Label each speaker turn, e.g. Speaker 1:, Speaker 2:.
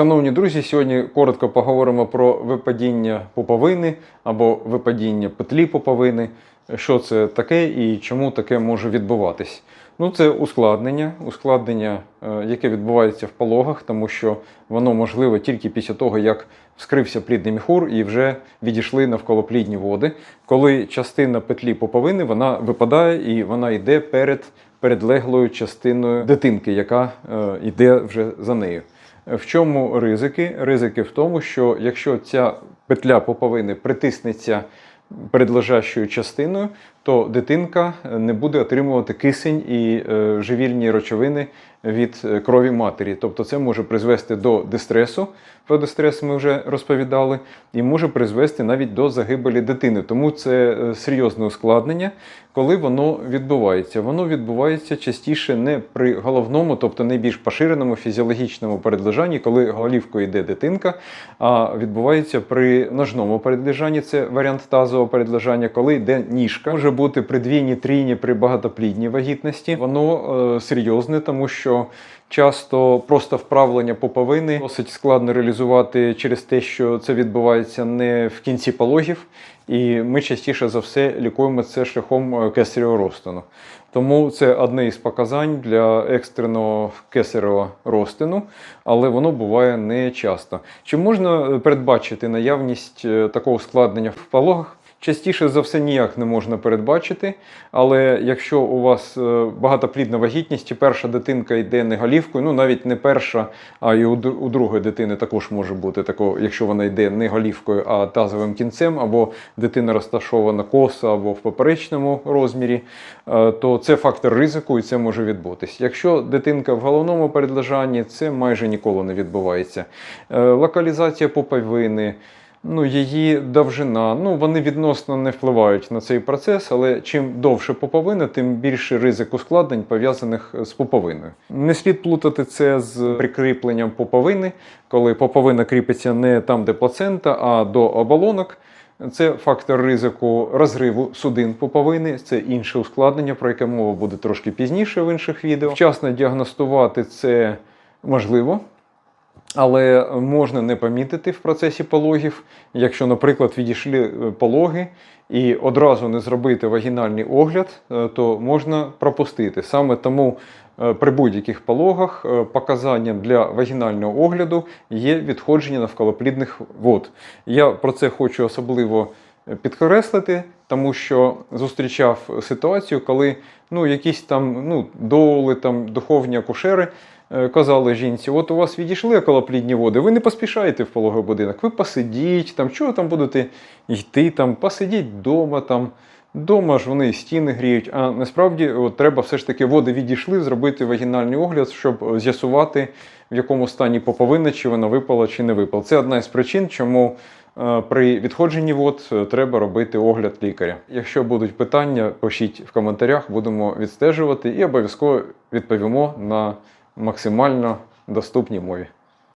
Speaker 1: Шановні друзі, сьогодні коротко поговоримо про випадіння пуповини або випадіння петлі пуповини. Що це таке і чому таке може відбуватись? Ну, це ускладнення, ускладнення, е, яке відбувається в пологах, тому що воно можливе тільки після того, як вскрився плідний міхур і вже відійшли навколоплідні води. Коли частина петлі пуповини вона випадає і вона йде перед передлеглою частиною дитинки, яка е, йде вже за нею. В чому ризики? Ризики в тому, що якщо ця петля поповини притиснеться передлежащою частиною, то дитинка не буде отримувати кисень і е, живільні речовини від е, крові матері. Тобто це може призвести до дистресу. Про дистрес ми вже розповідали, і може призвести навіть до загибелі дитини. Тому це е, серйозне ускладнення, коли воно відбувається. Воно відбувається частіше не при головному, тобто найбільш поширеному фізіологічному передлежанні, коли голівкою йде дитинка, а відбувається при ножному передлежанні, це варіант тазового передлежання, коли йде ніжка. Може бути при двійні, трійні, при багатоплідній вагітності. Воно е, серйозне, тому що часто просто вправлення пуповини досить складно реалізувати через те, що це відбувається не в кінці пологів, і ми частіше за все лікуємо це шляхом е, розтину. Тому це одне із показань для екстреного кесаревого розтину, але воно буває не часто. Чи можна е, передбачити наявність е, такого складнення в пологах? Частіше за все ніяк не можна передбачити, але якщо у вас е, багатоплідна вагітність і перша дитинка йде не голівкою, ну навіть не перша, а і у, другої дитини також може бути тако, якщо вона йде не голівкою, а тазовим кінцем, або дитина розташована косо або в поперечному розмірі, е, то це фактор ризику і це може відбутись. Якщо дитинка в головному передлежанні, це майже ніколи не відбувається. Е, Локалізація пуповини. Ну, її довжина, ну вони відносно не впливають на цей процес, але чим довше пуповина, тим більше ризик ускладнень пов'язаних з пуповиною. Не слід плутати це з прикріпленням пуповини, коли пуповина кріпиться не там, де плацента, а до оболонок. Це фактор ризику розриву судин пуповини, це інше ускладнення, про яке мова буде трошки пізніше в інших відео. Вчасно діагностувати це можливо. Але можна не помітити в процесі пологів, якщо, наприклад, відійшли е, пологи і одразу не зробити вагінальний огляд, е, то можна пропустити. Саме тому е, при будь-яких пологах показанням для вагінального огляду є відходження навколоплідних вод. Я про це хочу особливо підкреслити, тому що зустрічав ситуацію, коли ну, якісь там ну, доули, там, духовні акушери е, казали жінці: от у вас відійшли околоплідні води, ви не поспішаєте в пологовий будинок, ви посидіть, там, чого там будете йти, там, посидіть вдома. Там. Дома ж вони стіни гріють, а насправді от, треба все ж таки води відійшли, зробити вагінальний огляд, щоб з'ясувати, в якому стані поповина, чи вона випала, чи не випала. Це одна із причин, чому при відходженні вод е, треба робити огляд лікаря. Якщо будуть питання, пишіть в коментарях, будемо відстежувати і обов'язково відповімо на максимально доступній мові.